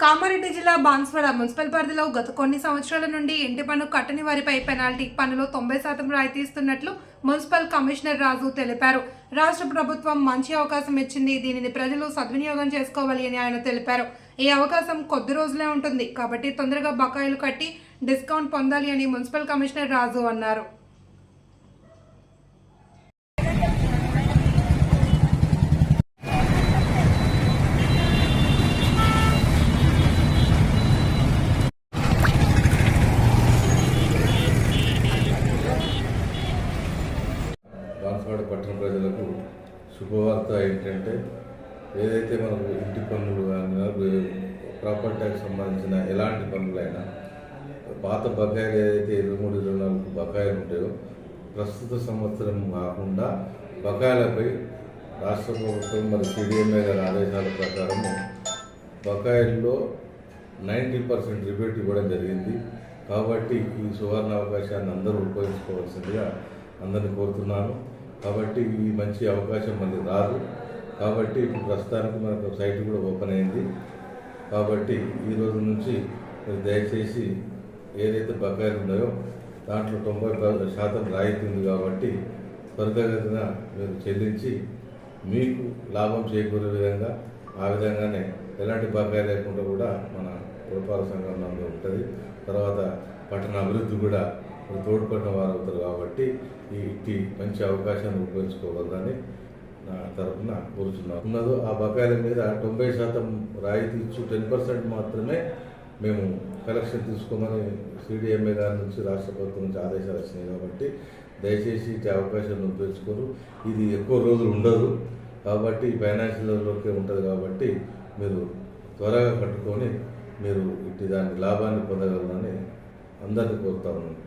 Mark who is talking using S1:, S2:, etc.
S1: కామారెడ్డి జిల్లా బాన్స్వాడ మున్సిపల్ పరిధిలో గత కొన్ని సంవత్సరాల నుండి ఇంటి పన్ను కట్టని వారిపై పెనాల్టీ పన్నులో తొంభై శాతం రాయితీ ఇస్తున్నట్లు మున్సిపల్ కమిషనర్ రాజు తెలిపారు. రాష్ట్ర ప్రభుత్వం మంచి అవకాశం ఇచ్చింది. దీనిని ప్రజలు సద్వినియోగం చేసుకోవాలి అని ఆయన తెలిపారు. ఈ అవకాశం కొద్ది రోజులే ఉంటుంది కాబట్టి తొందరగా బకాయిలు కట్టి డిస్కౌంట్ పొందాలి అని మున్సిపల్ కమిషనర్ రాజు అన్నారు.
S2: బాన్స్వాడ పట్టణ ప్రజలకు శుభవార్త ఏంటంటే ఏదైతే మనకు ఇంటి పన్నులు కానీ ప్రాపర్టీ ట్యాక్స్ సంబంధించిన ఎలాంటి పన్నులైనా పాత బకాయిలు ఏదైతే ఇరవై మూడు ఇరవై నాలుగు బకాయిలు ఉంటాయో ప్రస్తుత సంవత్సరం కాకుండా బకాయిలపై రాష్ట్ర ప్రభుత్వం మరి సిడిఎంఏ గారి ఆదేశాల ప్రకారము బకాయిల్లో నైంటీ పర్సెంట్ రిబేట్ ఇవ్వడం జరిగింది. కాబట్టి ఈ సువర్ణ అవకాశాన్ని అందరూ ఉపయోగించుకోవాల్సిందిగా అందరిని కోరుతున్నాను. కాబట్టి ఈ మంచి అవకాశం మళ్ళీ రాదు. కాబట్టి ఇప్పుడు ప్రస్తుతానికి మనకు సైట్ కూడా ఓపెన్ అయింది. కాబట్టి ఈ రోజు నుంచి మీరు దయచేసి ఏదైతే బకాయిలు ఉన్నాయో దాంట్లో తొంభై శాతం రాయితీ ఉంది కాబట్టి త్వరితగతిన మీరు చెల్లించి మీకు లాభం చేకూరే విధంగా ఆ విధంగానే ఎలాంటి బకాయి లేకుండా కూడా మన పురపాలక సంఘం ఉంటుంది. తర్వాత పట్టణ అభివృద్ధి కూడా తోడ్పడిన వారు అవుతారు కాబట్టి ఈ ఇట్టి మంచి అవకాశాన్ని ఉపయోగించుకోవాలని నా తరఫున కోరుతున్నాను ఉన్నదో ఆ బకాయిల మీద తొంభై శాతం రాయితీ ఇచ్చు టెన్ పర్సెంట్ మాత్రమే మేము కలెక్షన్ తీసుకోమని సిడిఎంఏ గారి నుంచి రాష్ట్ర ప్రభుత్వం నుంచి ఆదేశాలు వచ్చినాయి కాబట్టి దయచేసి ఇటు అవకాశాన్ని ఉపయోగించుకోరు ఇది ఎక్కువ రోజులు ఉండదు కాబట్టి ఫైనాన్షియల్లోకే ఉంటుంది కాబట్టి మీరు త్వరగా కట్టుకొని మీరు ఇటు దాని లాభాన్ని పొందగలరని అందరినీ కోరుతా ఉన్నాను.